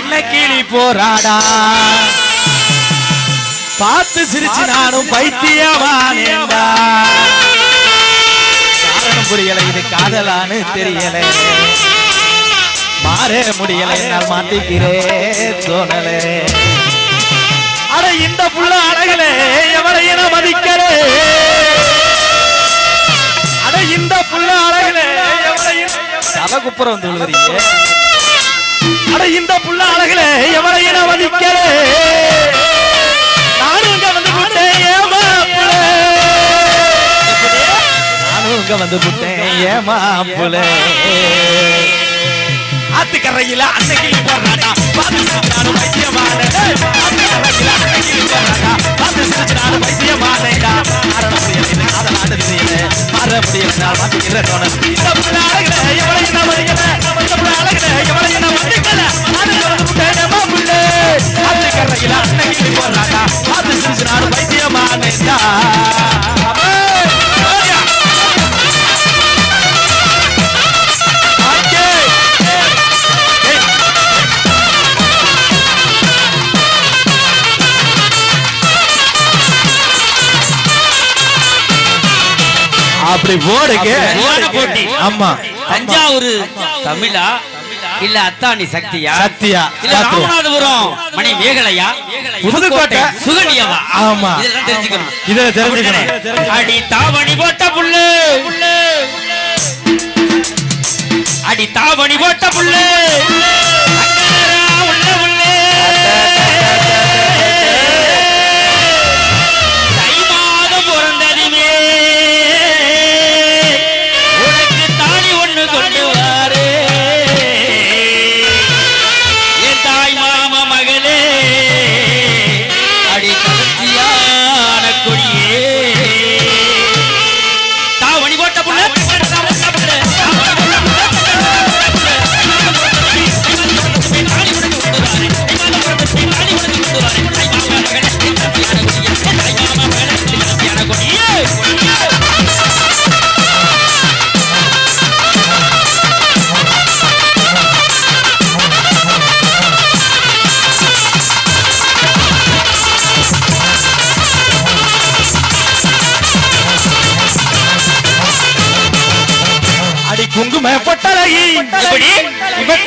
அன்னைக்கிளி போராடா. பார்த்து சிரிச்சு நானும் பைத்தியமானேண்டா காரணம் புரியல இது காதலான்னு தெரியல. மாற முடியல நான் மாத்திக்கிறேன் தோணலே. அட இந்த புள்ள அழகலே எவளையும் மதிக்கலே. அட இந்த புள்ள அழகலே எவளையும் தலை குப்புற வந்து விழுகிறீங்க. அட இந்த புள்ள அழகலே எவளையும் நான் மதிக்கலே நானும் வந்து விட்டேன் ஏமா நானும் வந்து விட்டேன் ஏமா புலே ஆத்துக்கரையில அன்னைக்கு போடுறாடா. பார்த்து சிரிச்சு நானும் வைத்தியமானேடா ஆத்துக்கரையில அன்னைக்கு போடுறாடா. பார்த்து சிரிச்சு நானும் மாற முடியல இது தெரியல மாற முடியல நான் மாத்திக்கிற தோணல் இந்த புள்ள அழகுல எவளையும் நான் மதிக்கல இந்த போடுறாடா. பார்த்து அப்படி போடுங்க. போட்டி. ஆமா. தஞ்சாவூர் தமிழா? இல்ல அத்தானி சக்தியா? சத்தியா இல்ல. ராமநாதபுரம். மணி மேகலையா? புதுக்கோட்டை. சுகன்யாவா? ஆமா. இதெல்லாம் தெரிஞ்சுக்கணும். இதுல தெரிஞ்சுக்கணும். அடி தாவணி போட்ட புல்லு. அடி தாவணி போட்ட புல்லு.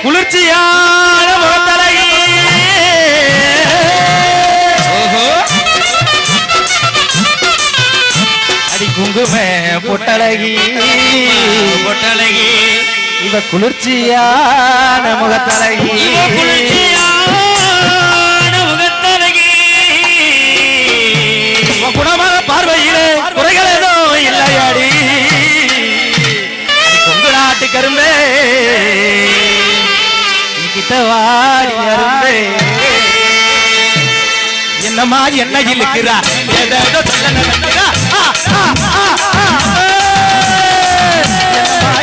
குளிர்ச்சியான முகத்தலகி ஓஹோ. அடி குங்கும பொட்டழகி இவ குளிர்ச்சியான முகத்தலகி இவ குளிர்ச்சியான முகத்தழகி கிட்ட வாடி அரும்பே என்னம்மா என்ன இழுக்கிறா ஏதோ சொல்ல நினைக்கிறா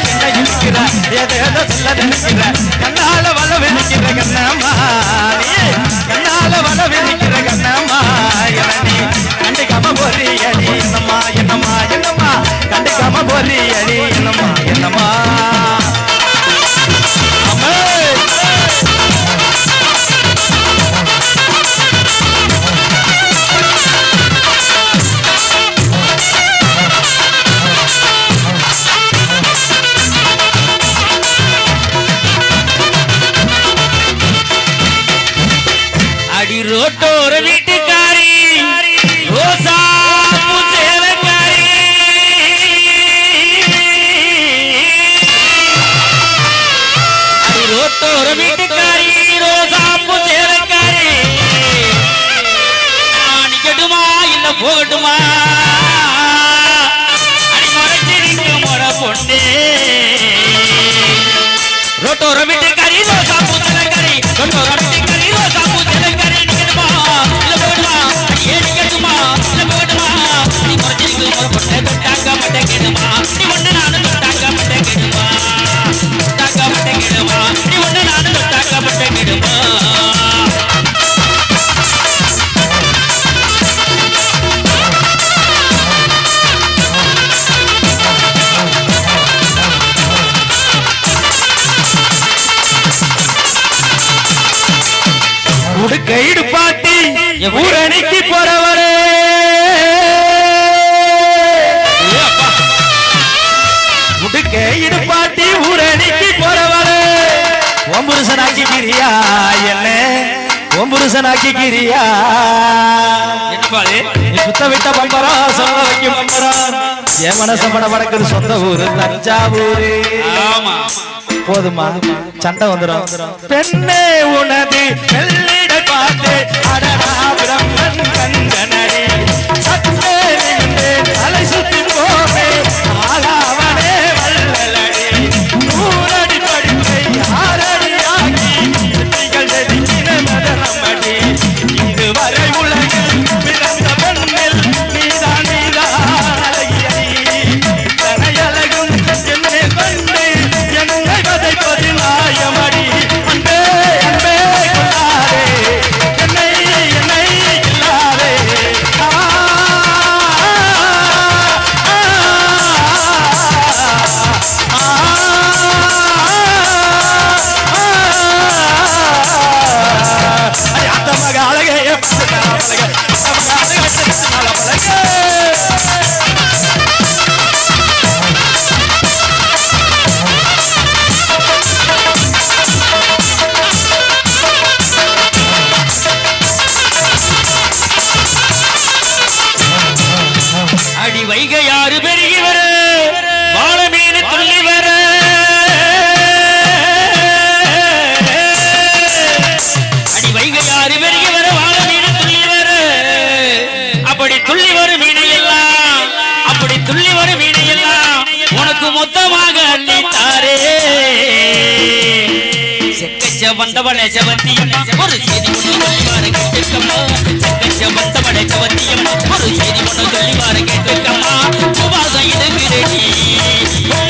என்ன இழுக்கிறா சொல்ல நினைக்கிறா கண்ணால வள விழிக்கிற கண்ணம்மா. கண்ணால வள விழிக்கிற கண்ணம்மா. என போறியடி. கைடு பாட்டி ஊரணிக்கு போறவரே. பாட்டி இடுப்பாட்டி ஊரணிக்கு போறவரே. ஒம்புருஷன் ஆக்கிக்கிறியா என்ன. ஒம்புருஷன் ஆக்கிக்கிறியா சுத்த விட்ட பம்பரா சொல்ல வைக்கும் பம்பரா. என் மனச பட வடக்குது சொந்த ஊரு தஞ்சாவூரு. போதுமா? சண்டை வந்துடும் பெண்ணே உனது அடனா பிரம்மன் கந்தன் மொத்தமாக அள்ளித்தாரே. வந்தவளை செவந்தியம்மா ஒரு செய்தி ஒன்று சொல்லி வார கேட்டுக்கம்மா. செக்கச்ச வந்தவளை செவந்தியம்மா ஒரு செய்தி ஒன்று சொல்லி வார கேட்டுக்கம்மா. சுவாசம் இது பிரடி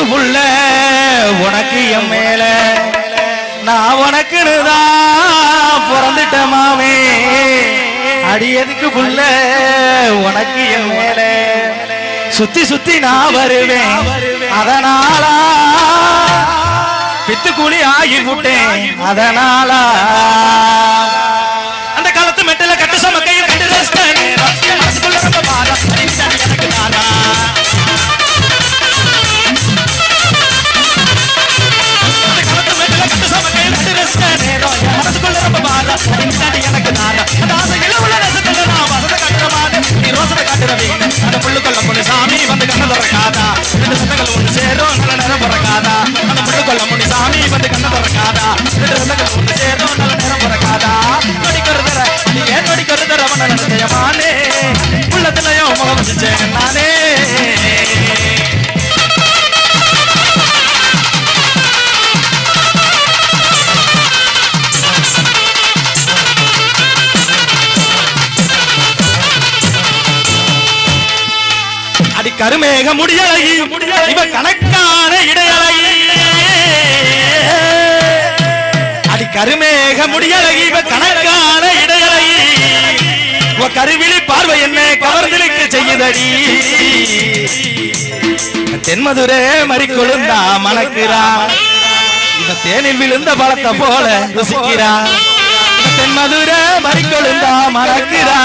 எதுக்கு புள்ள உனக்கு என் மேல. நான் உனக்குன்னு பிறந்துட்ட மாமே. அடி எதுக்கு புள்ள உனக்கு என் மேல. சுத்தி சுத்தி நான் வருவேன் அதனாலா. பித்துக்குழி ஆகி விட்டேன் அதனாலா. கண்ண பிறக்காதா ரெண்டு சொந்தங்கள் ஒன்று சேரும் நல்ல நேரம் பிறக்காதா? நொடிக்கொரு தர நீ ஏன் நொடிக்கொரு தர? அவன நினைச்சயமானே முகம் வச்சுச்சேன் நானே. அடி கருமேக முடியலகி இவ கணக்கான இடையழகி கருமேக முடியலகி கணக்கான இடையழகி கருவிழி பார்வை என்ன கவர்ந்திருக்க செய்யுதடி. தென்மதுரே மறிக்கொழுந்தா மணக்கிறா. இவ தேனில் விழுந்த பழத்தை போல ருசிக்கிறா. தென்மதுரை மறிக்கொழுந்தா மணக்கிறா.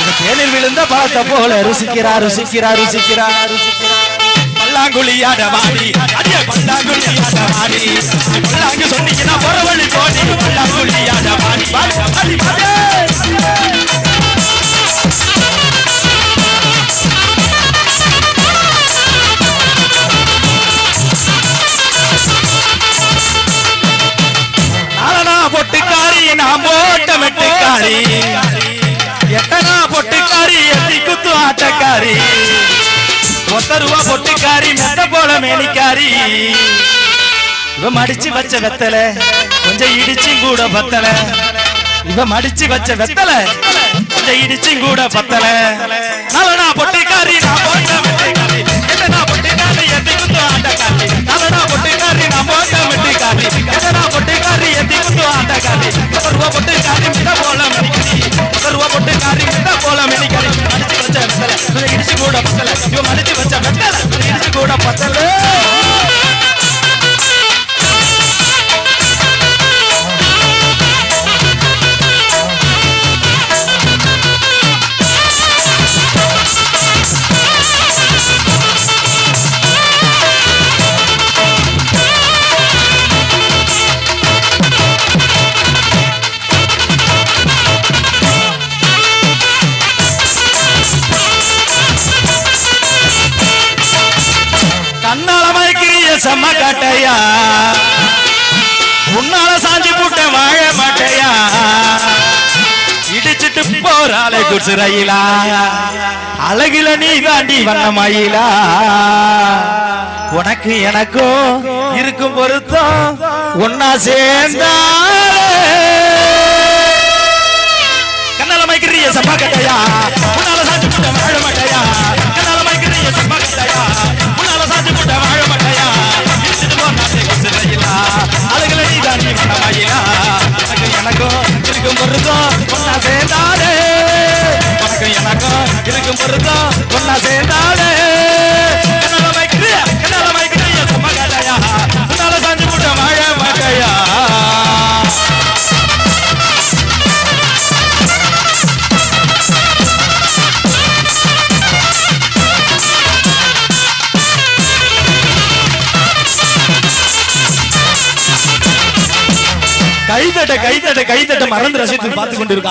இந்த தேனில் விழுந்த பழத்தை போல ருசிக்கிறா ருசிக்கிறா ருசிக்கிறா ருசிக்கிறா. பல்லாங்குழியாட வாடி அடிய பல்லாங்குழியாட வாடி பல்லாங்கு சொன்னீங்கன்னா பரவழி போடி பல்லாங்குழியாட வாடி வாடி வாடி பொட்டுக்காரி நான் போட்ட மெட்டுக்காரி. எட்டனா பொட்டுக்காரி எத்தி குத்து ஆட்டக்காரி. ஒத்த ரூபா பொட்டுக்காரி மெத்த போல மேனிக்காரி. இவ மடிச்சு வச்ச வெத்தல கொஞ்சம் இடிச்சும் கூட பத்தல. இவ மடிச்சு வச்ச வெத்தல கொஞ்சம் இடிச்சும் கூட பத்தல. நாலனா பொட்டிக்காரி நான் போட்ட மெட்டுக்காரி எட்டனா பொட்டுக்காரி எத்தி குத்து ஆட்டக்காரி. நாலனா பொட்டுக்காரி நான் போட்ட மெட்டுக்காரி எட்டனா பொட்டுக்காரி எத்தி குத்து ஆட்டக்காரி. ஒத்த ரூபா பொட்டுக்காரி மெத்த போல மேனிக்காரி. ஒத்த ரூபா போல மடிச்சு வச்ச வெத்தல கொஞ்சம் இடிச்சு கூட பத்தல. இவ மடிச்சு வச்ச சிறையிலா? அழகில நீ தாண்டி வண்ணமாயிலா உனக்கு எனக்கும் இருக்கும் பொருத்தம். ஒன்னா சேர்ந்தா கண்ணால மைக்கிறிய சப்பா எனக்கும் இருக்கும் ஒன்னா சேர்ந்தாலே கண்ணால கண்ணால உன்னால போட்ட வாழ மாட்டையா? கைதட்ட கைதட்ட கைதட்ட மறந்து ரசித்து பார்த்து கொண்டிருக்க